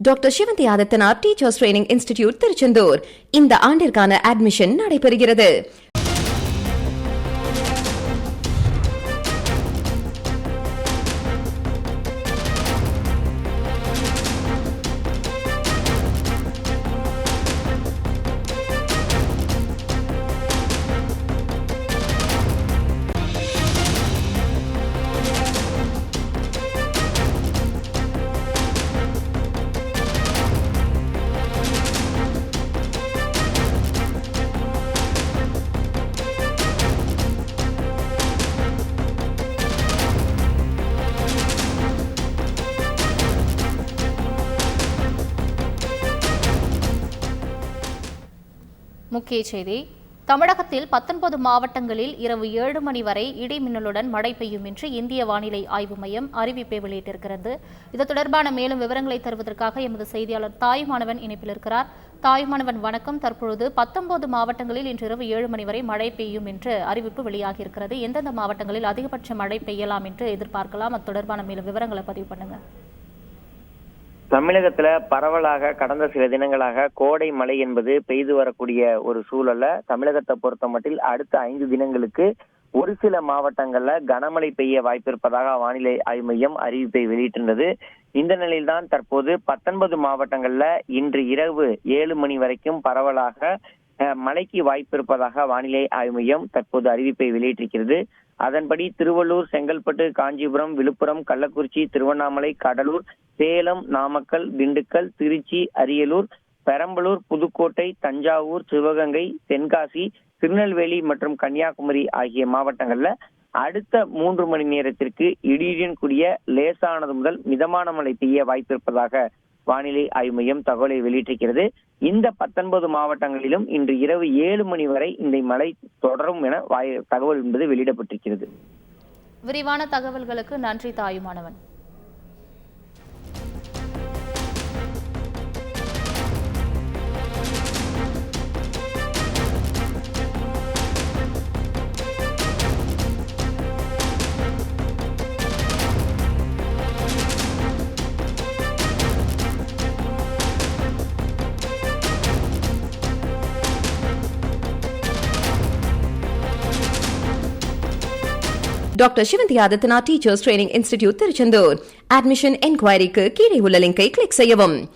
Doctor Sivanthi Adithanar teachers training institute Tiruchendur இந்த ஆண்டிற்கான admission நடைபெறுகிறது. முக்கிய செய்தி. தமிழகத்தில் பத்தொன்பது மாவட்டங்களில் இரவு ஏழு மணி வரை இடி மின்னலுடன் மழை பெய்யும் என்று இந்திய வானிலை ஆய்வு மையம் அறிவிப்பை வெளியிட்டிருக்கிறது. இது தொடர்பான மேலும் விவரங்களை தருவதற்காக எமது செய்தியாளர் தாயுமானவன் இணைப்பில் இருக்கிறார். தாயுமானவன் வணக்கம். தற்பொழுது பத்தொன்பது மாவட்டங்களில் இன்று இரவு ஏழு மணி வரை மழை பெய்யும் என்று அறிவிப்பு வெளியாகியிருக்கிறது. எந்தெந்த மாவட்டங்களில் அதிகபட்ச மழை பெய்யலாம் என்று எதிர்பார்க்கலாம். அது தொடர்பான மேலும் விவரங்களை பதிவு பண்ணுங்கள் தமிழகத்துல பரவலாக கடந்த சில தினங்களாக கோடை மழை என்பது பெய்து வரக்கூடிய ஒரு சூழல்ல தமிழகத்தை பொறுத்த மட்டில் அடுத்த ஐந்து தினங்களுக்கு ஒரு சில மாவட்டங்கள்ல கனமழை பெய்ய வாய்ப்பிருப்பதாக வானிலை ஆய்வு மையம் அறிவிப்பை வெளியிட்டிருந்தது. இந்த நிலையில்தான் தற்போது பத்தொன்பது மாவட்டங்கள்ல இன்று இரவு ஏழு மணி வரைக்கும் பரவலாக அஹ், மழைக்கு வாய்ப்பிருப்பதாக வானிலை ஆய்வு மையம் தற்போது அறிவிப்பை வெளியிட்டிருக்கிறது. அதன்படி திருவள்ளூர் செங்கல்பட்டு காஞ்சிபுரம் விழுப்புரம் கள்ளக்குறிச்சி திருவண்ணாமலை கடலூர் சேலம் நாமக்கல் திண்டுக்கல் திருச்சி அரியலூர் பெரம்பலூர் புதுக்கோட்டை தஞ்சாவூர் சிவகங்கை தென்காசி திருநெல்வேலி மற்றும் கன்னியாகுமரி ஆகிய மாவட்டங்கள்ல அடுத்த மூன்று மணி நேரத்திற்கு இடியுடன் கூடிய லேசானது முதல் மிதமான மழை பெய்ய வாய்ப்பிருப்பதாக வானிலை ஆய்வு மையம் தகவலை வெளியிட்டிருக்கிறது. இந்த பத்தொன்பது மாவட்டங்களிலும் இன்று இரவு ஏழு மணி வரை இந்த மழை தொடரும் என வாய் தகவல் என்பது வெளியிடப்பட்டிருக்கிறது. விரிவான தகவல்களுக்கு நன்றி Thayumanavan. Doctor Sivanthi Adithanar teachers training institute Tiruchendur admission என்கொயரிக்கு கீழே உள்ள லிங்கை கிளிக் செய்யவும்.